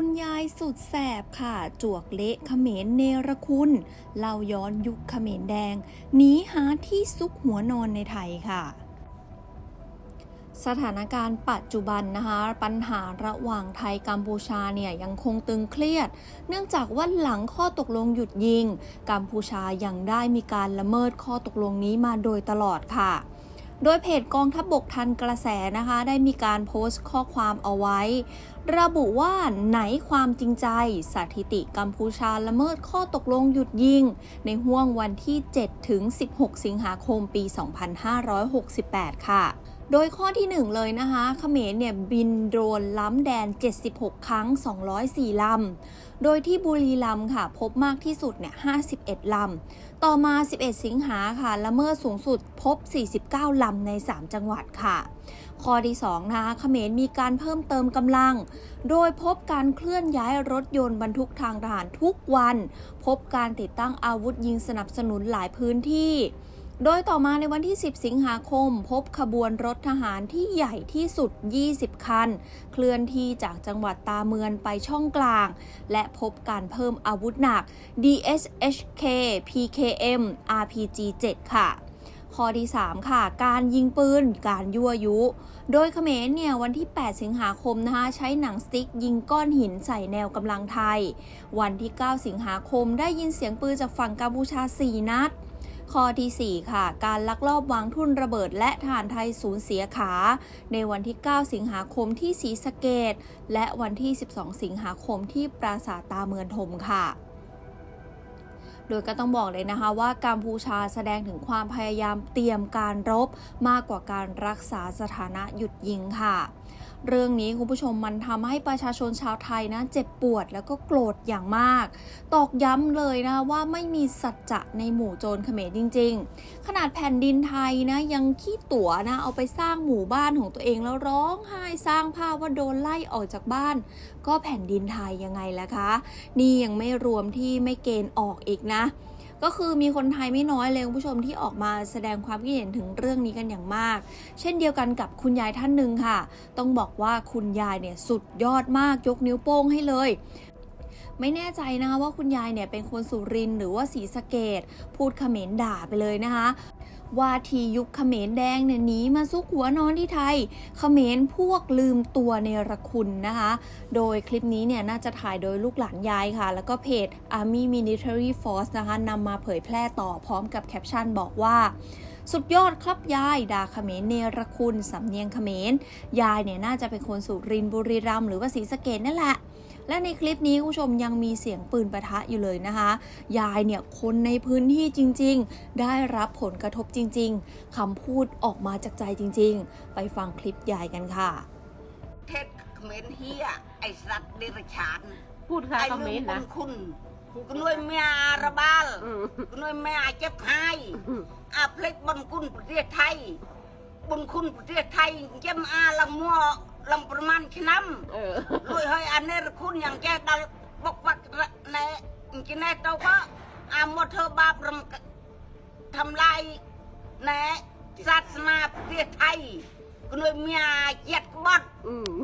คุณยายสุดแสบค่ะ จวกเละเขมรเนรคุณเล่าย้อนยุคเขมรแดงหนีหาที่ซุกหัวนอนในไทยค่ะสถานการณ์ปัจจุบันนะคะปัญหาระหว่างไทยกัมพูชาเนี่ยยังคงตึงเครียด เนื่องจากว่าหลังข้อตกลงหยุดยิง กัมพูชายังได้มีการละเมิดข้อตกลงนี้มาโดยตลอดค่ะ โดยเพจกองทัพบบกทันกระแสนะคะ ได้มีการโพสต์ข้อความเอาไว้ ระบุว่าไหนความจริงใจ สถิติกัมพูชาละเมิดข้อตกลงหยุดยิง ในห่วงวันที่ 7 ถึง 16 สิงหาคมปี 2568 ค่ะ โดยข้อที่ 1 เลยนะคะเขมรเนี่ยบินโดรนล้ำแดน 76 ครั้ง 204 ลำ โดยที่บุรีรัมย์ค่ะ พบมากที่สุดเนี่ย 51 ลำ ต่อมา 11 สิงหาค่ะ ละเมิดสูงสุดพบ 49 ลำใน 3 จังหวัดค่ะ ข้อที่2นะคะเขมรมีการเพิ่มเติมกำลัง โดยพบการเคลื่อนย้ายรถยนต์บรรทุกทางทหารทุกวัน พบการติดตั้งอาวุธยิงสนับสนุนหลายพื้นที่ โดยต่อมาในวันที่ 10 สิงหาคม พบขบวนรถทหารที่ใหญ่ที่สุด 20 คัน เคลื่อนที่จากจังหวัดตาเมือนไปช่องกลาง และพบการเพิ่มอาวุธหนัก DSHK PKM RPG 7 ค่ะข้อที่ 3 ค่ะ การยิงปืน การยั่วยุ โดยเขมรเนี่ยวันที่ 8 สิงหาคมนะคะใช้หนังสติ๊กยิงก้อนหินใส่แนวกำลังไทย วันที่ 9 สิงหาคมได้ยินเสียงปืนจากฝั่งกัมพูชา 4 นัด ข้อทีสี่ 4 ค่ะ การลักลอบวางทุ่นระเบิดและทหารไทยสูญเสียขา ในวันที่ 9 สิงหาคมที่ศรีสะเกดและวันที่ 12 สิงหาคมที่ปราสาทตาเมือนทมค่ะโดยก็ต้องบอกเลยนะคะว่ากัมพูชาแสดงถึงความพยายามเตรียมการรบมากกว่าการรักษาสถานะหยุดยิงค่ะ เรื่องนี้คุณผู้ชมมันทำให้ประชาชนชาวไทยนะเจ็บปวดแล้วก็โกรธอย่างมาก ตอกย้ำเลยนะว่าไม่มีสัจจะในหมู่โจรเขมรจริง ๆ ขนาดแผ่นดินไทยนะยังขี้ตั๋วนะเอาไปสร้างหมู่บ้านของตัวเองแล้วร้องไห้สร้างภาพว่าโดนไล่ออกจากบ้าน ก็แผ่นดินไทยยังไงล่ะคะ นี่ยังไม่รวมที่ไม่เกณฑ์ออกอีกนะ ก็คือมีคนไทยไม่น้อยเลยคุณผู้ชมที่ออกมาแสดงความคิดเห็นถึงเรื่องนี้กันอย่างมาก เช่นเดียวกันกับคุณยายท่านหนึ่งค่ะ ต้องบอกว่าคุณยายเนี่ยสุดยอดมากยกนิ้วโป้งให้เลยไม่แน่ใจนะคะว่าคุณยายเนี่ยเป็นคนสุรินหรือว่าศรีสะเกดพูดเขมรด่าไปเลยนะคะ ว่าทียุคเขมรแดงเนี่ยหนีมาซุกหัวนอนที่ไทย เขมรพวกลืมตัวเนรคุณนะคะ โดยคลิปนี้เนี่ยน่าจะถ่ายโดยลูกหลานยายค่ะ แล้วก็เพจ Army Military Force นะคะนำมาเผยแพร่ต่อพร้อมกับแคปชั่นบอกว่าสุดยอดครับยายดาเขมรเนรคุณ สำเนียงเขมรยายเนี่ยน่าจะเป็นคนสุรินทร์บุรีรัมย์หรือว่าศรีสะเกดนั่นแหละ และในคลิปนี้คุณผู้ชมยังมีเสียงปืนปะทะอยู่เลยนะคะ ยายเนี่ยคนในพื้นที่จริง ๆ ได้รับผลกระทบจริง ๆคำพูดออกมาจากใจจริง ๆ ไปฟังคลิปยายกันค่ะ เทศเขมรเฮียไอสัตว์เดรัจฉานพูดค่ะไอคอมเมลืนมต์บุนะญคุณกนุยเมียระบาลอืมกนุยเมียเจ็บหายอืมอาเพลิกบุญคุณประเทศไทยบุญคุณประเทศไทยเจ็มอาลังมัว ลังประมาณขน้เออำลุยให้อันเนรคุณอย่างแกดัลบกวักในกินในเตาก็อาหมดเธอบาปรำทำลายในศาสนาประเทศไทยกนุยเมียเจ็ดกบดอืม